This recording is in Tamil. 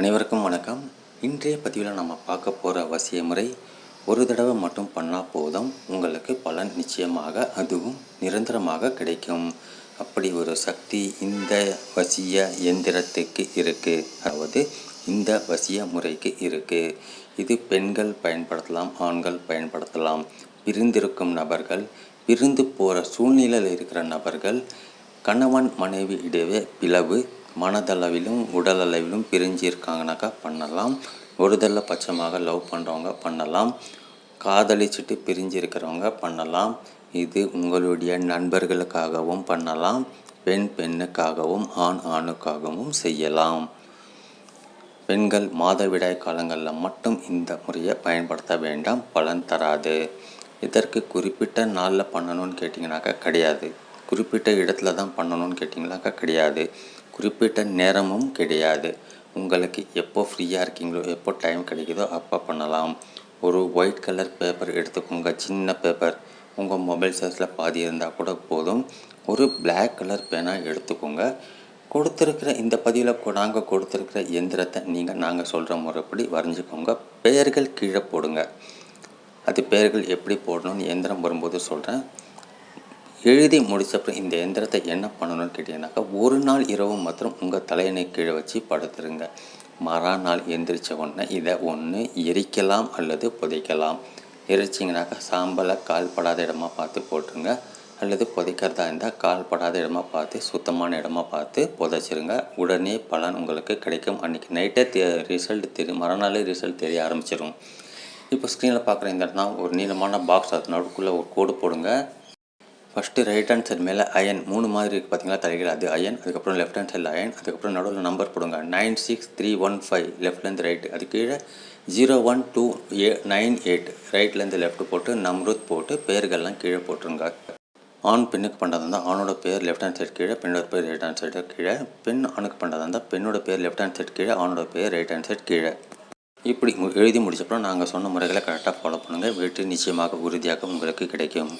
அனைவருக்கும் வணக்கம். இன்றைய பதிவில் நம்ம பார்க்க போகிற வசிய முறை ஒரு தடவை மட்டும் பண்ணால் போதும் உங்களுக்கு பலன் நிச்சயமாக அதுவும் நிரந்தரமாக கிடைக்கும். அப்படி ஒரு சக்தி இந்த வசிய எந்திரத்துக்கு இருக்குது அதாவது இந்த வசிய முறைக்கு இருக்குது இது பெண்கள் பயன்படுத்தலாம் ஆண்கள் பயன்படுத்தலாம். பிரிந்திருக்கும் நபர்கள் பிரிந்து போகிற சூழ்நிலையில் இருக்கிற நபர்கள் கணவன் மனைவி இடையே பிளவு மனதளவிலும் உடலளவிலும் பிரிஞ்சு இருக்காங்கனாக்கா பண்ணலாம். ஒருதல்ல பட்சமாக லவ் பண்ணுறவங்க பண்ணலாம். காதலிச்சுட்டு பிரிஞ்சு இருக்கிறவங்க பண்ணலாம். இது உங்களுடைய நண்பர்களுக்காகவும் பண்ணலாம். பெண் பெண்ணுக்காகவும் ஆண் ஆணுக்காகவும் செய்யலாம். பெண்கள் மாதவிடாய் காலங்களில் மட்டும் இந்த முறையை பயன்படுத்த வேண்டாம். பலன் தராது. இதற்கு குறிப்பிட்ட நாளில் பண்ணணும்னு கேட்டிங்கனாக்கா கிடையாது. குறிப்பிட்ட இடத்துல தான் பண்ணணும்னு கேட்டிங்கனாக்கா கிடையாது. குறிப்பிட்ட நேரமும் கிடையாது. உங்களுக்கு எப்போ ஃப்ரீயாக இருக்கீங்களோ எப்போ டைம் கிடைக்குதோ அப்போ பண்ணலாம். ஒரு ஒயிட் கலர் பேப்பர் எடுத்துக்கோங்க சின்ன பேப்பர் உங்கள் மொபைல் சைஸில் பாதி இருந்தால் கூட போதும். ஒரு பிளாக் கலர் பேனாக எடுத்துக்கோங்க. கொடுத்துருக்கிற இந்த பதிவில் நாங்கள் கொடுத்துருக்கிற எந்திரத்தை நீங்கள் நாங்கள் சொல்கிற முறைப்படி வரைஞ்சிக்கோங்க. பெயர்கள் கீழே போடுங்க. அது பெயர்கள் எப்படி போடணும்னு எந்திரம் வரும்போது சொல்கிறேன் எழுதி முடிச்சப்பறம் இந்த எந்திரத்தை என்ன பண்ணணும்னு கேட்டிங்கனாக்கா ஒரு நாள் இரவு மாத்திரம் உங்கள் தலையணை கீழே வச்சு படுத்துருங்க. மறுநாள் எந்திரிச்ச உடனே இதை ஒன்று எரிக்கலாம் அல்லது புதைக்கலாம். எரிச்சிங்கனாக்கா சாம்பலை கால் படாத இடமா பார்த்து போட்டுருங்க. அல்லது புதைக்கிறதா இருந்தால் கால் படாத இடமா பார்த்து சுத்தமான இடமா பார்த்து புதைச்சிருங்க. உடனே பலன் உங்களுக்கு கிடைக்கும். அன்றைக்கி நைட்டே தெ ரிசல்ட் தெரியும் மறுநாளே ரிசல்ட் தெரிய ஆரம்பிச்சிடும் இப்போ ஸ்க்ரீனில் பார்க்குற இந்த இடத்துல ஒரு நீளமான பாக்ஸ் அது நடுக்குள்ளே ஒரு கோடு போடுங்க. ஃபஸ்ட்டு ரைட் ஹேண்ட் சைட் மேலே அயன் மூணு மாதிரி இருக்குது பார்த்தீங்களா தலைகள் அது அயன் அதுக்கப்புறம் லெஃப்ட் ஹேண்ட் சைடில் அயன் அதுக்கப்புறம் நடுவில் நம்பர் போடுங்க. Nine six three one five லெஃப்ட்லேருந்து right அது கீழே zero one two A nine eight ரைட்லேருந்து left போட்டு நம்ருத் போட்டு பேர்கள்லாம் கீழே போட்டுருங்க. ஆண் பெண்ணுக்கு பண்ணுறதா இருந்தால் ஆணோட பேர் லெஃப்ட் ஹேண்ட் சைடு கீழே பெண்ணோட பேர் ரைட் ஹேண்ட் சைடு கீழே. பெண் ஆணுக்கு பண்ணுறதா இருந்தால் பெண்ணோட பேர் லெஃப்ட் ஹேண்ட் சைடு கீழே ஆணோட பேர் ரைட் ஹேண்ட் சைடு கீழே. இப்படி எழுதி முடிச்சப்பறம் நாங்கள் சொன்ன முறைகளை கரெக்டாக ஃபாலோ பண்ணுங்கள் வெற்றி நிச்சயமாக உறுதியாக உங்களுக்கு கிடைக்கும்.